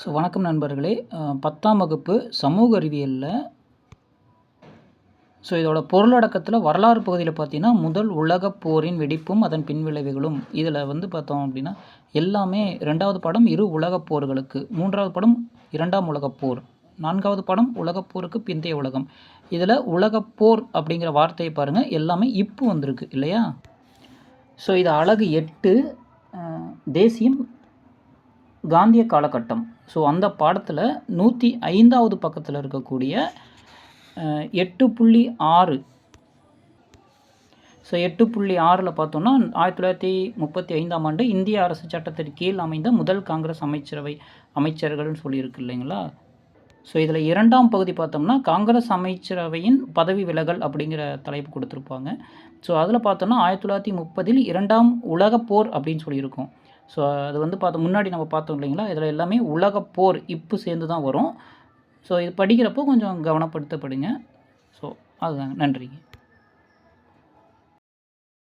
So வணக்கம் நண்பர்களே. பத்தாம் வகுப்பு சமூக அறிவியலில். ஸோ இதோட பொருளடக்கத்தில் வரலாறு பகுதியில் பார்த்தீங்கன்னா முதல் உலகப் போரின் வெடிப்பும் அதன் பின்விளைவுகளும். இதில் வந்து பார்த்தோம் அப்படின்னா எல்லாமே ரெண்டாவது படம் இரு உலகப் போர்களுக்கு. மூன்றாவது படம் இரண்டாம் உலகப் போர். நான்காவது படம் உலகப் போருக்கு பிந்தைய உலகம். இதில் உலகப் போர் அப்படிங்கிற வார்த்தையை பாருங்கள் எல்லாமே இப்போ வந்திருக்கு இல்லையா? ஸோ இது அழகு எட்டு தேசியம் காந்திய காலகட்டம். ஸோ அந்த பாடத்தில் நூற்றி ஐந்தாவது பக்கத்தில் இருக்கக்கூடிய எட்டு புள்ளி ஆறு. ஸோ எட்டு புள்ளி ஆறில் பார்த்தோன்னா ஆயிரத்தி தொள்ளாயிரத்தி முப்பத்தி ஐந்தாம் ஆண்டு இந்திய அரசு சட்டத்தின் கீழ் அமைந்த முதல் காங்கிரஸ் அமைச்சரவை அமைச்சர்கள்னு சொல்லியிருக்கு இல்லைங்களா? ஸோ இதில் இரண்டாம் பகுதி பார்த்தோம்னா காங்கிரஸ் அமைச்சரவையின் பதவி விலகல் அப்படிங்கிற தலைப்பு கொடுத்துருப்பாங்க. ஸோ அதில் பார்த்தோம்னா ஆயிரத்தி தொள்ளாயிரத்தி முப்பதில் இரண்டாம் உலகப் போர் அப்படின்னு சொல்லியிருக்கோம். ஸோ அது வந்து பார்த்து முன்னாடி நம்ம பார்த்தோம் இல்லைங்களா? இதில் எல்லாமே உலகப்போர் இப்போ சேர்ந்து தான் வரும். ஸோ இது படிக்கிறப்போ கொஞ்சம் கவனப்படுத்தப்படுங்க. ஸோ அதுதாங்க. நன்றிங்க.